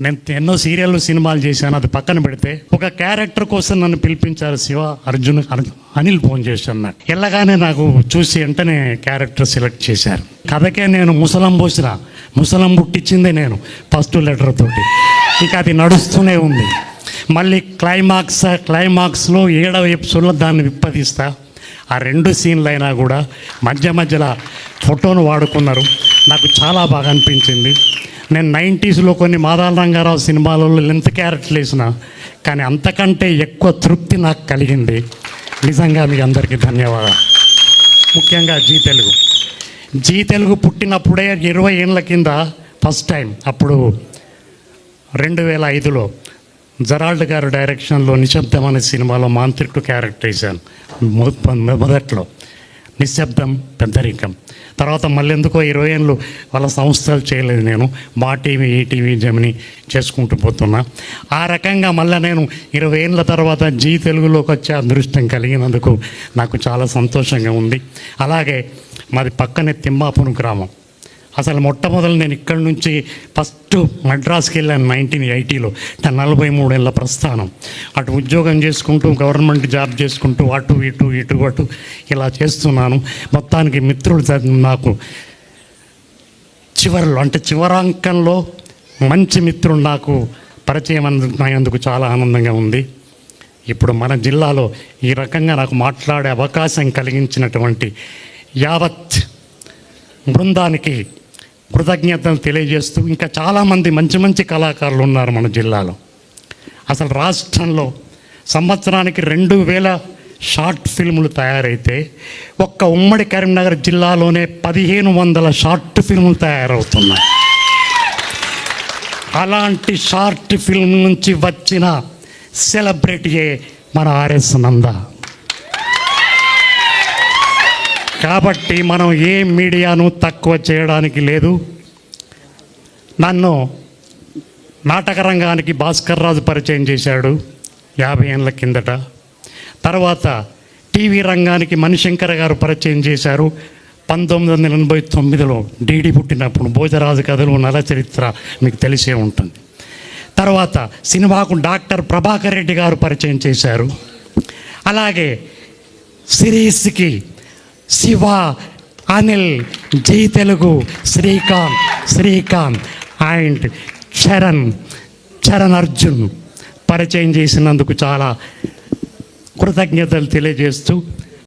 నేను ఎన్నో సీరియల్ సినిమాలు చేశాను. అది పక్కన పెడితే ఒక క్యారెక్టర్ కోసం నన్ను పిలిపించారు శివ అర్జున్ అనిల్ ఫోన్ చేశాను నాకు. వెళ్ళగానే నాకు చూసి వెంటనే క్యారెక్టర్ సెలెక్ట్ చేశారు. కథకే నేను ముసలం పోసిన ముసలం పుట్టించిందే నేను ఫస్ట్ లెటర్ తోటి. ఇక అది నడుస్తూనే ఉంది. మళ్ళీ క్లైమాక్స్ క్లైమాక్స్లో ఏడవ ఎపిసోడ్లో దాన్ని విప్పదీస్తా. ఆ రెండు సీన్లు అయినా కూడా మధ్య మధ్యలో ఫోటోను వాడుకున్నారు. నాకు చాలా బాగా అనిపించింది. నేను నైంటీస్లో కొన్ని మాదాల రంగారావు సినిమాలలో లెంత్ క్యారెక్టర్లు వేసిన కానీ అంతకంటే ఎక్కువ తృప్తి నాకు కలిగింది. నిజంగా మీ అందరికీ ధన్యవాదాలు. ముఖ్యంగా జీ తెలుగు. జీ తెలుగు పుట్టినప్పుడే ఇరవై ఏళ్ళ కింద ఫస్ట్ టైం అప్పుడు రెండు వేల ఐదులో జరాల్డ్ గారు డైరెక్షన్లో నిశ్శబ్దం అనే సినిమాలో మాంత్రికుడు క్యారెక్టర్ వేశాను. మొదట్లో. నిశ్శబ్దం పెద్దరికం. తర్వాత మళ్ళీ ఎందుకో ఇరవై ఏళ్ళు వాళ్ళ సంస్థలు చేయలేదు నేను. మా టీవీ ఈ టీవీ జమిని చేసుకుంటూ పోతున్నా. ఆ రకంగా మళ్ళీ నేను ఇరవై ఏళ్ళ తర్వాత జీ తెలుగులోకి వచ్చే అదృష్టం కలిగినందుకు నాకు చాలా సంతోషంగా ఉంది. అలాగే మాది పక్కనే తిమ్మాపురం గ్రామం. అసలు మొట్టమొదలు నేను ఇక్కడి నుంచి ఫస్ట్ మద్రాస్కి వెళ్ళాను నైన్టీన్ ఎయిటీలో నలభై మూడేళ్ళ ప్రస్థానం. అటు ఉద్యోగం చేసుకుంటూ గవర్నమెంట్ జాబ్ చేసుకుంటూ అటు ఇటు ఇటు అటు ఇలా చేస్తున్నాను. మొత్తానికి మిత్రులు నాకు చివరిలో అంటే చివరాంకంలో మంచి మిత్రుడు నాకు పరిచయం అయినందుకు చాలా ఆనందంగా ఉంది. ఇప్పుడు మన జిల్లాలో ఈ రకంగా నాకు మాట్లాడే అవకాశం కలిగించినటువంటి యావత్ బృందానికి కృతజ్ఞతలు తెలియజేస్తూ ఇంకా చాలామంది మంచి మంచి కళాకారులు ఉన్నారు మన జిల్లాలో. అసలు రాష్ట్రంలో సంవత్సరానికి రెండు వేల షార్ట్ ఫిల్ములు తయారైతే ఒక్క ఉమ్మడి కరీంనగర్ జిల్లాలోనే పదిహేను వందల షార్ట్ ఫిల్ములు తయారవుతున్నాయి. అలాంటి షార్ట్ ఫిల్మ్ నుంచి వచ్చిన సెలబ్రిటీయే మన ఆర్ఎస్ నంద. కాబట్టి మనం ఏ మీడియాను తక్కువ చేయడానికి లేదు. నన్ను నాటక రంగానికి భాస్కర్ రాజు పరిచయం చేశాడు యాభై ఏళ్ళ కిందట. తర్వాత టీవీ రంగానికి మణిశంకర్ గారు పరిచయం చేశారు పంతొమ్మిది వందల ఎనభై తొమ్మిదిలో డీడీ పుట్టినప్పుడు భోజరాజు కథలు నల చరిత్ర మీకు తెలిసే ఉంటుంది. తర్వాత సినిమాకు డాక్టర్ ప్రభాకర్ రెడ్డి గారు పరిచయం చేశారు. అలాగే సిరీస్కి శివ అనిల్ జై తెలుగు శ్రీకాంత్ శ్రీకాంత్ అండ్ చరణ్ చరణ్ అర్జున్ పరిచయం చేసినందుకు చాలా కృతజ్ఞతలు తెలియజేస్తూ